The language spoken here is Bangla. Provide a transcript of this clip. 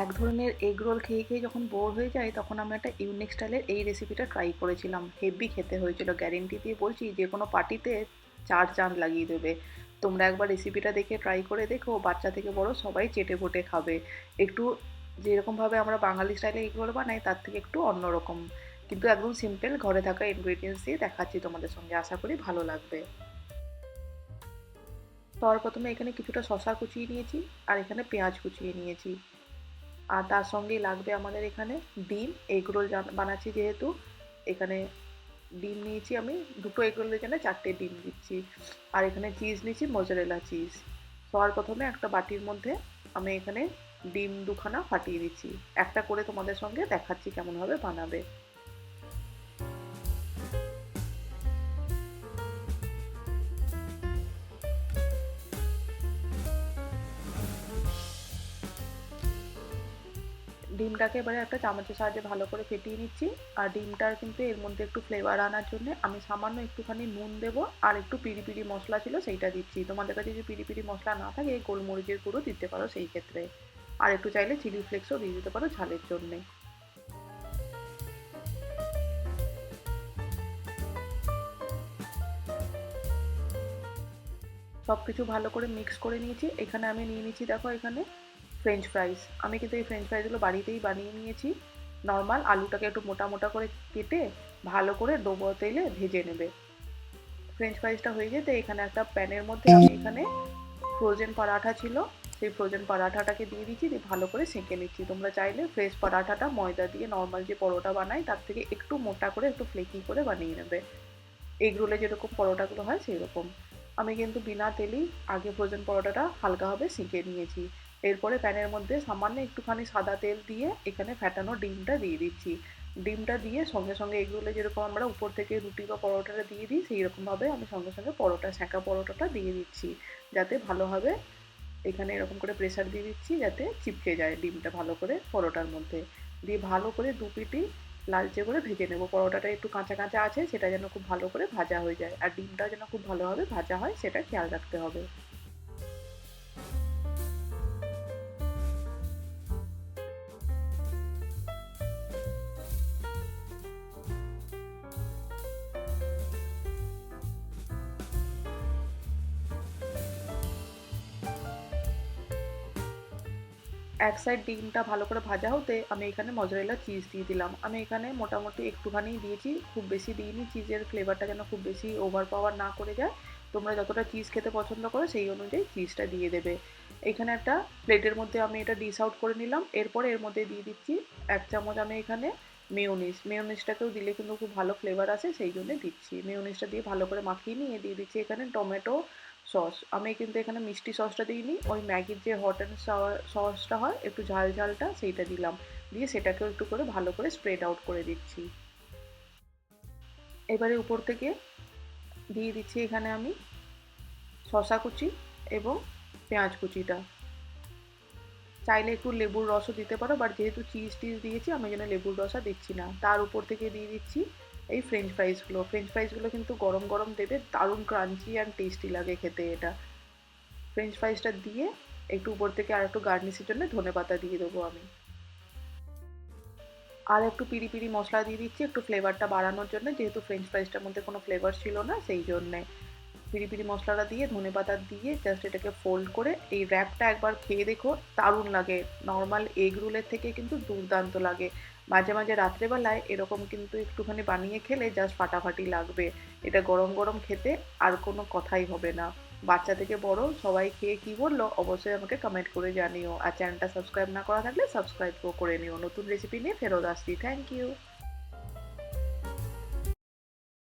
এক ধরনের এগ রোল খেয়ে খেয়ে যখন বোর হয়ে যায়, তখন আমি একটা ইউনিক স্টাইলের এই রেসিপিটা ট্রাই করেছিলাম। হেভি খেতে হয়েছিল। গ্যারেন্টি দিয়ে বলছি, যে কোনো পার্টিতে চার চাঁদ লাগিয়ে দেবে। তোমরা একবার রেসিপিটা দেখে ট্রাই করে দেখো। বাচ্চা থেকে বড় সবাই চেটে পুটে খাবে। একটু যেরকমভাবে আমরা বাঙালি স্টাইলে এগ রোল বানাই, তার থেকে একটু অন্যরকম কিন্তু একদম সিম্পল ঘরে থাকা ইনগ্রেডিয়েন্টস দিয়ে দেখাচ্ছি তোমাদের সঙ্গে। আশা করি ভালো লাগবে। সবার প্রথমে এখানে কিছুটা শশা কুচিয়ে নিয়েছি, আর এখানে পেঁয়াজ কুচিয়ে নিয়েছি। আর তার সঙ্গেই লাগবে আমাদের এখানে ডিম, এগরোল বানাচ্ছি যেহেতু। এখানে ডিম নিয়েছি আমি, দুটো এগরোলের জন্য চারটে ডিম দিচ্ছি। আর এখানে চিজ নিয়েছি মজারেলা চিজ সবার প্রথমে একটা বাটির মধ্যে আমি এখানে ডিম দুখানা ফাটিয়ে দিচ্ছি। একটা করে তোমাদের সঙ্গে দেখাচ্ছি কেমনভাবে বানাবে। ডিমটাকে এবারে একটা চামচের সাহায্যে ভালো করে ফেটিয়ে নিচ্ছি। আর ডিমটার কিন্তু এর মধ্যে একটু ফ্লেভার আনার জন্য আমি সামান্য একটুখানি নুন দেব আর একটু পিড়ি পিড়ি মশলা ছিল সেইটা দিচ্ছি। তোমাদের কাছে যদি পিড়ি পিড়ি মশলা না থাকে, এই গোলমরিচের গুঁড়ো দিতে পারো সেই ক্ষেত্রে। আর একটু চাইলে চিলি ফ্লেক্সও দিয়ে দিতে পারো ঝালের জন্যে। সব কিছু ভালো করে মিক্স করে নিয়েছি। এখানে আমি নিয়ে নিচ্ছি, দেখো এখানে ফ্রেঞ্চ ফ্রাইস আমি কিন্তু এই ফ্রেঞ্চ ফ্রাইসগুলো বাড়িতেই বানিয়ে নিয়েছি। নর্মাল আলুটাকে একটু মোটা মোটা করে কেটে ভালো করে ডোবো তেলে ভেজে নেবে। ফ্রেঞ্চ ফ্রাইসটা হয়ে যেতে এখানে একটা প্যানের মধ্যে আমি এখানে ফ্রোজেন পরাঠা ছিল। সেই ফ্রোজেন পরাঠাটাকে দিয়ে দিচ্ছি, দিয়ে ভালো করে সেঁকে নিচ্ছি। তোমরা চাইলে ফ্রেশ পরাঠাটা ময়দা দিয়ে নর্মাল যে পরোটা বানাই, তার থেকে একটু মোটা করে, একটু ফ্লেকি করে বানিয়ে নেবে। এগ রোলে যেরকম পরোটাগুলো হয় সেই রকম আমি কিন্তু বিনা তেলেই আগে ফ্রোজেন পরোটাটা হালকাভাবে সেঁকে নিয়েছি। এরপরে প্যানের মধ্যে সামান্য একটুখানি সাদা তেল দিয়ে এখানে ফ্যাটানো ডিমটা দিয়ে দিচ্ছি। ডিমটা দিয়ে সঙ্গে সঙ্গে এগুলো যেরকম আমরা উপর থেকে রুটি বা পরোটাটা দিয়ে দিই সেই রকমভাবে আমি সঙ্গে সঙ্গে পরোটা শাঁকা পরোটাটা দিয়ে দিচ্ছি। যাতে ভালোভাবে এখানে এরকম করে প্রেসার দিয়ে দিচ্ছি যাতে চিপকে যায় ডিমটা ভালো করে পরোটার মধ্যে। দিয়ে ভালো করে দু পিটি লালচে করে ভেজে নেব। পরোটাটা একটু কাঁচা কাঁচা আছে, সেটা যেন খুব ভালো করে ভাজা হয়ে যায়। আর ডিমটা যেন খুব ভালোভাবে ভাজা হয়, সেটা খেয়াল রাখতে হবে। এক সাইড ডিমটা ভালো করে ভাজা হতে আমি এখানে মজরেলা চিজ দিয়ে দিলাম। আমি এখানে মোটামুটি একটুখানি দিয়েছি, খুব বেশি দিইনি। চিজের ফ্লেভারটা যেন খুব বেশি ওভার পাওয়ার না করে যায়। তোমরা যতটা চিজ খেতে পছন্দ করো, সেই অনুযায়ী চিজটা দিয়ে দেবে। এখানে একটা প্লেটের মধ্যে আমি এটা ডিস আউট করে নিলাম। এরপরে এর মধ্যে দিয়ে দিচ্ছি এক চামচ আমি এখানে মেয়োনিস মেয়োনিসটাকেও দিলে কিন্তু খুব ভালো ফ্লেভার আছে সেই জন্য দিচ্ছি। মেয়োনিসটা দিয়ে ভালো করে মাখিয়ে নিয়ে দিয়ে দিচ্ছি এখানে টমেটো সস আমি কিন্তু এখানে মিষ্টি সসটা দিইনি। ওই ম্যাগির যে হট অ্যান্ড সসটা হয়, একটু ঝাল ঝালটা সেইটা দিলাম। দিয়ে সেটাকেও একটু করে ভালো করে স্প্রেড আউট করে দিচ্ছি। এবারে উপর থেকে দিয়ে দিচ্ছি এখানে আমি শশা কুচি এবং পেঁয়াজ কুচিটা। চাইলে একটু লেবুর রসও দিতে পারো বাট যেহেতু চিজ টিজ দিয়েছি, আমি যেন লেবুর রসা দিচ্ছি না। তার উপর থেকে দিয়ে দিচ্ছি এই ফ্রেঞ্চ ফ্রাইসগুলো ফ্রেঞ্চ ফ্রাইসগুলো কিন্তু গরম গরম দেবে, দারুণ ক্রাঞ্চি অ্যান্ড টেস্টি লাগে খেতে এটা। ফ্রেঞ্চ ফ্রাইসটা দিয়ে একটু উপর থেকে আর একটু গার্নিশের জন্য ধনে পাতা দিয়ে দেবো আমি। আর একটু পিড়ি পিড়ি মশলা দিয়ে দিচ্ছি, একটু ফ্লেভারটা বাড়ানোর জন্য, যেহেতু ফ্রেঞ্চ ফ্রাইসটার মধ্যে কোনো ফ্লেভার ছিল না, সেই জন্যে। পিড়ি পিড়ি মশলাটা দিয়ে, ধনে পাতা দিয়ে জাস্ট এটাকে ফোল্ড করে এই র্যাপটা একবার খেয়ে দেখো, দারুণ লাগে। নর্মাল এগ রোলের থেকে কিন্তু দুর্দান্ত লাগে। মাঝে মাঝে রাত্রেবেলায় এরকম কিন্তু একটুখানি বানিয়ে খেলে জাস্ট ফাটাফাটি লাগবে। এটা গরম গরম খেতে আর কোনো কথাই হবে না। বাচ্চা থেকে বড়, সবাই খেয়ে কী বলল? অবশ্যই আমাকে কমেন্ট করে জানিও। আর চ্যানেলটা সাবস্ক্রাইব না করা থাকলে সাবস্ক্রাইব করে নিও। নতুন রেসিপি নিয়ে ফেরত আসছি। Thank you